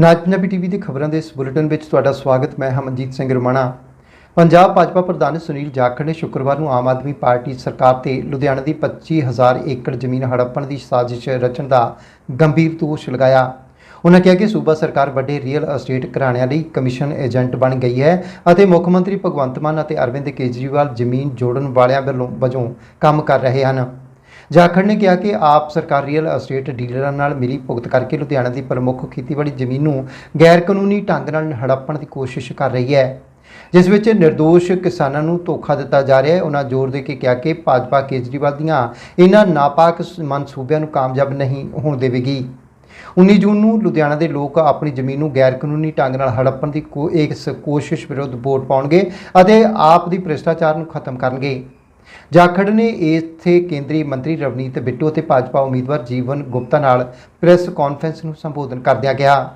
ਨਾਜ Punjabi TV ਦੇ ਖਬਰਾਂ ਦੇ ਇਸ ਬੁਲੇਟਿਨ ਵਿੱਚ ਤੁਹਾਡਾ ਸਵਾਗਤ, ਮੈਂ ਹਮਨਜੀਤ ਸਿੰਘ ਰਮਾਣਾ। ਪੰਜਾਬ ਭਾਜਪਾ ਪ੍ਰਧਾਨ ਸੁਨੀਲ ਜਾਖੜ ਨੇ ਸ਼ੁੱਕਰਵਾਰ ਨੂੰ ਆਮ ਆਦਮੀ ਪਾਰਟੀ ਸਰਕਾਰ ਤੇ ਲੁਧਿਆਣਾ ਦੀ 25000 ਏਕੜ ਜ਼ਮੀਨ ਹੜੱਪਣ ਦੀ ਸਾਜ਼ਿਸ਼ ਰਚਣ ਦਾ ਗੰਭੀਰ ਦੋਸ਼ ਲਗਾਇਆ। ਉਨ੍ਹਾਂ ਕਿਹਾ ਕਿ ਸੂਬਾ ਸਰਕਾਰ ਵੱਡੇ ਰੀਅਲ ਅਸਟੇਟ ਘਰਾਣਿਆਂ ਲਈ ਕਮਿਸ਼ਨ ਏਜੰਟ ਬਣ ਗਈ ਹੈ ਅਤੇ ਮੁੱਖ ਮੰਤਰੀ ਭਗਵੰਤ ਮਾਨ ਅਤੇ ਅਰਵਿੰਦ ਕੇਜਰੀਵਾਲ ਜ਼ਮੀਨ ਜੋੜਨ ਵਾਲਿਆਂ ਵੱਲੋਂ ਵਜੋਂ ਕੰਮ ਕਰ ਰਹੇ ਹਨ। ਜਾਖੜ ਨੇ ਕਿਹਾ ਕਿ ਆਪ ਸਰਕਾਰ ਰੀਅਲ ਅਸਟੇਟ ਡੀਲਰਾਂ ਨਾਲ ਮਿਲੀ ਭੁਗਤ ਕਰਕੇ ਲੁਧਿਆਣਾ ਦੀ ਪ੍ਰਮੁੱਖ ਖੇਤੀਬਾੜੀ ਜ਼ਮੀਨ ਨੂੰ ਗੈਰ ਕਾਨੂੰਨੀ ਢੰਗ ਨਾਲ ਹੜੱਪਣ ਦੀ ਕੋਸ਼ਿਸ਼ ਕਰ ਰਹੀ ਹੈ। ਜਿਸ ਵਿੱਚ ਨਿਰਦੋਸ਼ ਕਿਸਾਨਾਂ ਨੂੰ ਧੋਖਾ ਦਿੱਤਾ ਜਾ ਰਿਹਾ ਹੈ। ਉਹਨਾਂ ਜ਼ੋਰ ਦੇ ਕੇ ਕਿਹਾ ਕਿ ਭਾਜਪਾ ਕੇਜਰੀਵਾਲ ਦੀਆਂ ਇਹਨਾਂ ਨਾਪਾਕ ਮਨਸੂਬਿਆਂ ਨੂੰ ਕਾਮਯਾਬ ਨਹੀਂ ਹੋਣ ਦੇਵੇਗੀ। 19 ਜੂਨ ਨੂੰ ਲੁਧਿਆਣਾ ਦੇ ਲੋਕ ਆਪਣੀ ਜ਼ਮੀਨ ਨੂੰ ਗੈਰ ਕਾਨੂੰਨੀ ਢੰਗ ਨਾਲ ਹੜੱਪਣ ਦੀ ਕੋ- ਇਸ ਕੋਸ਼ਿਸ਼ ਵਿਰੁੱਧ ਵੋਟ ਪਾਉਣਗੇ ਅਤੇ ਆਪ ਦੀ ਭ੍ਰਿਸ਼ਟਾਚਾਰ ਨੂੰ ਖਤਮ ਕਰਨਗੇ। ਜਾਖੜ ਨੇ ਇੱਥੇ ਕੇਂਦਰੀ ਮੰਤਰੀ ਰਵਨੀਤ ਬਿੱਟੂ ਅਤੇ ਭਾਜਪਾ ਉਮੀਦਵਾਰ ਜੀਵਨ ਗੁਪਤਾ ਨਾਲ ਪ੍ਰੈਸ ਕਾਨਫਰੰਸ ਨੂੰ ਸੰਬੋਧਨ ਕਰਦਿਆਂ ਕਿਹਾ।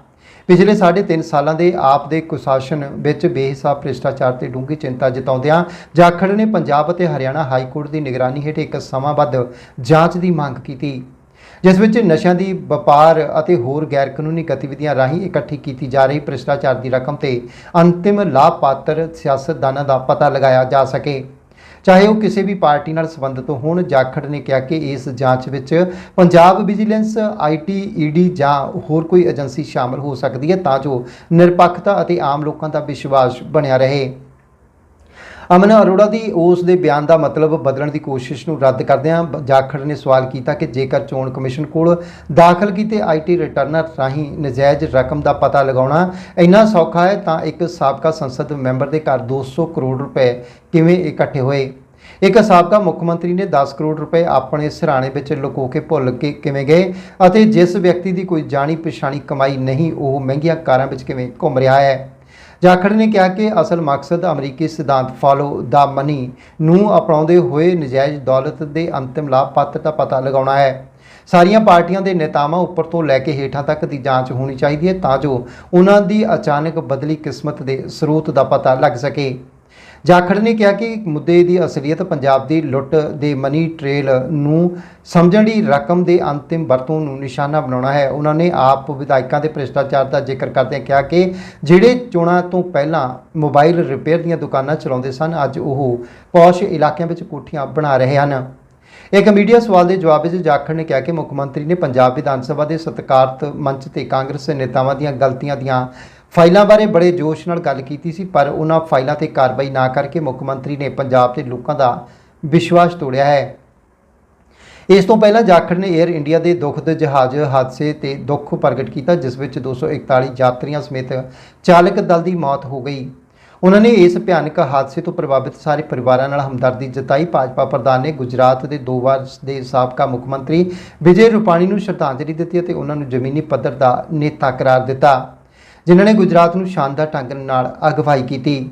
ਪਿਛਲੇ 3.5 ਸਾਲਾਂ ਦੇ ਆਪ ਦੇ ਕੁਸ਼ਾਸਨ ਵਿੱਚ ਬੇਹਿਸਾਬ ਭ੍ਰਿਸ਼ਟਾਚਾਰ ਤੇ ਡੂੰਘੀ ਚਿੰਤਾ ਜਤਾਉਂਦਿਆਂ ਜਾਖੜ ਨੇ ਪੰਜਾਬ ਅਤੇ ਹਰਿਆਣਾ ਹਾਈ ਕੋਰਟ ਦੀ ਨਿਗਰਾਨੀ ਹੇਠ ਇੱਕ ਸਮਾਂਬੱਧ ਜਾਂਚ ਦੀ ਮੰਗ ਕੀਤੀ, ਜਿਸ ਵਿੱਚ ਨਸ਼ਿਆਂ ਦੀ ਵਪਾਰ ਅਤੇ ਹੋਰ ਗੈਰ ਕਾਨੂੰਨੀ ਗਤੀਵਿਧੀਆਂ ਰਾਹੀਂ ਇਕੱਠੀ ਕੀਤੀ ਜਾ ਰਹੀ ਭ੍ਰਿਸ਼ਟਾਚਾਰ ਦੀ ਰਕਮ ਤੇ ਅੰਤਿਮ ਲਾਭਪਾਤਰ ਸਿਆਸਤਦਾਨਾਂ ਦਾ ਪਤਾ ਲਗਾਇਆ ਜਾ ਸਕੇ। ਚਾਹੇ ਉਹ ਕਿਸੇ ਵੀ ਪਾਰਟੀ ਨਾਲ ਸੰਬੰਧਿਤ ਹੋਣ, ਜਾਖੜ ਨੇ ਕਿਹਾ ਕਿ ਇਸ ਜਾਂਚ ਵਿੱਚ ਪੰਜਾਬ ਵਿਜੀਲੈਂਸ ਆਈਟੀ ਈਡੀ ਜਾਂ ਹੋਰ ਕੋਈ ਏਜੰਸੀ ਸ਼ਾਮਲ ਹੋ ਸਕਦੀ ਹੈ ਤਾਂ ਜੋ ਨਿਰਪੱਖਤਾ ਅਤੇ ਆਮ ਲੋਕਾਂ ਦਾ ਵਿਸ਼ਵਾਸ ਬਣਿਆ ਰਹੇ। ਅਮਨ ਅਰੋੜਾ ਦੀ ਉਸ ਦੇ ਬਿਆਨ ਦਾ ਮਤਲਬ ਬਦਲਣ ਦੀ ਕੋਸ਼ਿਸ਼ ਨੂੰ ਰੱਦ ਕਰਦਿਆਂ ਜਾਖੜ ਨੇ ਸਵਾਲ ਕੀਤਾ ਕਿ ਜੇਕਰ ਚੋਣ ਕਮਿਸ਼ਨ ਕੋਲ ਦਾਖਲ ਕੀਤੇ ਆਈਟੀ ਰਿਟਰਨਰ ਰਾਹੀਂ ਨਜਾਇਜ਼ ਰਕਮ ਦਾ ਪਤਾ ਲਗਾਉਣਾ ਇੰਨਾ ਸੌਖਾ ਹੈ, ਤਾਂ ਇੱਕ ਸਾਬਕਾ ਸੰਸਦ ਮੈਂਬਰ ਦੇ ਘਰ 200 ਕਰੋੜ ਰੁਪਏ ਕਿਵੇਂ ਇਕੱਠੇ ਹੋਏ? ਇੱਕ ਸਾਬਕਾ ਮੁੱਖ ਮੰਤਰੀ ਨੇ 10 ਕਰੋੜ ਰੁਪਏ ਆਪਣੇ ਸਿਰਹਾਣੇ ਵਿੱਚ ਲੁਕੋ ਕੇ ਭੁੱਲ ਕੇ ਕਿਵੇਂ ਗਏ ਅਤੇ ਜਿਸ ਵਿਅਕਤੀ ਦੀ ਕੋਈ ਜਾਣੀ ਪਛਾਣੀ ਕਮਾਈ ਨਹੀਂ, ਉਹ ਮਹਿੰਗੀਆਂ ਕਾਰਾਂ ਵਿੱਚ ਕਿਵੇਂ ਘੁੰਮ ਰਿਹਾ ਹੈ? ਜਾਖੜ ਨੇ ਕਿਹਾ ਕਿ ਅਸਲ ਮਕਸਦ ਅਮਰੀਕੀ ਸਿਧਾਂਤ ਫਾਲੋ ਦਾ ਮਨੀ ਨੂੰ ਅਪਣਾਉਂਦੇ ਹੋਏ ਨਜਾਇਜ਼ ਦੌਲਤ ਦੇ ਅੰਤਿਮ ਲਾਭਪਾਤਰ ਦਾ ਪਤਾ ਲਗਾਉਣਾ ਹੈ। ਸਾਰੀਆਂ ਪਾਰਟੀਆਂ ਦੇ ਨੇਤਾਵਾਂ ਉੱਪਰ ਤੋਂ ਲੈ ਕੇ ਹੇਠਾਂ ਤੱਕ ਦੀ ਜਾਂਚ ਹੋਣੀ ਚਾਹੀਦੀ ਹੈ ਤਾਂ ਜੋ ਉਹਨਾਂ ਦੀ ਅਚਾਨਕ ਬਦਲੀ ਕਿਸਮਤ ਦੇ ਸਰੋਤ ਦਾ ਪਤਾ ਲੱਗ ਸਕੇ। ਜਾਖੜ ਨੇ ਕਿਹਾ ਕਿ ਮੁੱਦੇ ਦੀ ਅਸਲੀਅਤ ਪੰਜਾਬ ਦੀ ਲੁੱਟ ਦੇ ਮਨੀ ਟ੍ਰੇਲ ਨੂੰ ਸਮਝਣ ਦੀ ਰਕਮ ਦੇ ਅੰਤਿਮ ਵਰਤੋਂ ਨੂੰ ਨਿਸ਼ਾਨਾ ਬਣਾਉਣਾ ਹੈ। ਉਹਨਾਂ ਨੇ ਆਪ ਵਿਧਾਇਕਾਂ ਦੇ ਭ੍ਰਿਸ਼ਟਾਚਾਰ ਦਾ ਜ਼ਿਕਰ ਕਰਦਿਆਂ ਕਿਹਾ ਕਿ ਜਿਹੜੇ ਚੋਣਾਂ ਤੋਂ ਪਹਿਲਾਂ ਮੋਬਾਈਲ ਰਿਪੇਅਰ ਦੀਆਂ ਦੁਕਾਨਾਂ ਚਲਾਉਂਦੇ ਸਨ, ਅੱਜ ਉਹ ਪੌਸ਼ ਇਲਾਕਿਆਂ ਵਿੱਚ ਕੋਠੀਆਂ ਬਣਾ ਰਹੇ ਹਨ। ਇੱਕ ਮੀਡੀਆ ਸਵਾਲ ਦੇ ਜਵਾਬ ਵਿੱਚ ਜਾਖੜ ਨੇ ਕਿਹਾ ਕਿ ਮੁੱਖ ਮੰਤਰੀ ਨੇ ਪੰਜਾਬ ਵਿਧਾਨ ਸਭਾ ਦੇ ਸਤਿਕਾਰਤ ਮੰਚ ਤੇ ਕਾਂਗਰਸ ਨੇਤਾਵਾਂ ਦੀਆਂ ਗਲਤੀਆਂ ਦੀਆਂ ਫਾਈਲਾਂ ਬਾਰੇ ਬੜੇ ਜੋਸ਼ ਨਾਲ ਗੱਲ ਕੀਤੀ ਸੀ, ਪਰ ਉਹਨਾਂ ਫਾਈਲਾਂ ਤੇ ਕਾਰਵਾਈ ਨਾ ਕਰਕੇ ਮੁੱਖ ਮੰਤਰੀ ਨੇ ਪੰਜਾਬ ਦੇ ਲੋਕਾਂ ਦਾ ਵਿਸ਼ਵਾਸ ਤੋੜਿਆ ਹੈ। ਇਸ ਤੋਂ ਪਹਿਲਾਂ ਜਾਖੜ ਨੇ 에ਅਰ ਇੰਡੀਆ ਦੇ ਦੁਖਦ ਜਹਾਜ਼ ਹਾਦਸੇ ਤੇ ਦੁੱਖ ਪ੍ਰਗਟ ਕੀਤਾ, ਜਿਸ ਵਿੱਚ 241 ਯਾਤਰੀਆਂ ਸਮੇਤ ਚਾਲਕ ਦਲ ਦੀ ਮੌਤ ਹੋ ਗਈ। ਉਹਨਾਂ ਨੇ ਇਸ ਭਿਆਨਕ ਹਾਦਸੇ ਤੋਂ ਪ੍ਰਭਾਵਿਤ ਸਾਰੇ ਪਰਿਵਾਰਾਂ ਨਾਲ ਹਮਦਰਦੀ ਜਤਾਈ। ਭਾਜਪਾ ਪ੍ਰਧਾਨ ਨੇ ਗੁਜਰਾਤ ਦੇ ਦੋ ਵਾਰ ਦੇ ਸਾਬਕਾ ਮੁੱਖ ਮੰਤਰੀ ਵਿਜੇ ਰੂਪਾਣੀ ਨੂੰ ਸ਼ਰਧਾਂਜਲੀ ਦਿੱਤੀ ਅਤੇ ਉਹਨਾਂ ਨੂੰ ਜ਼ਮੀਨੀ ਪੱਧਰ ਦਾ ਨੇਤਾ ਕਰਾਰ ਦਿੱਤਾ। ਜਿਨ੍ਹਾਂ ਨੇ ਗੁਜਰਾਤ ਨੂੰ ਸ਼ਾਨਦਾਰ ਢੰਗ ਨਾਲ ਅਗਵਾਈ ਕੀਤੀ।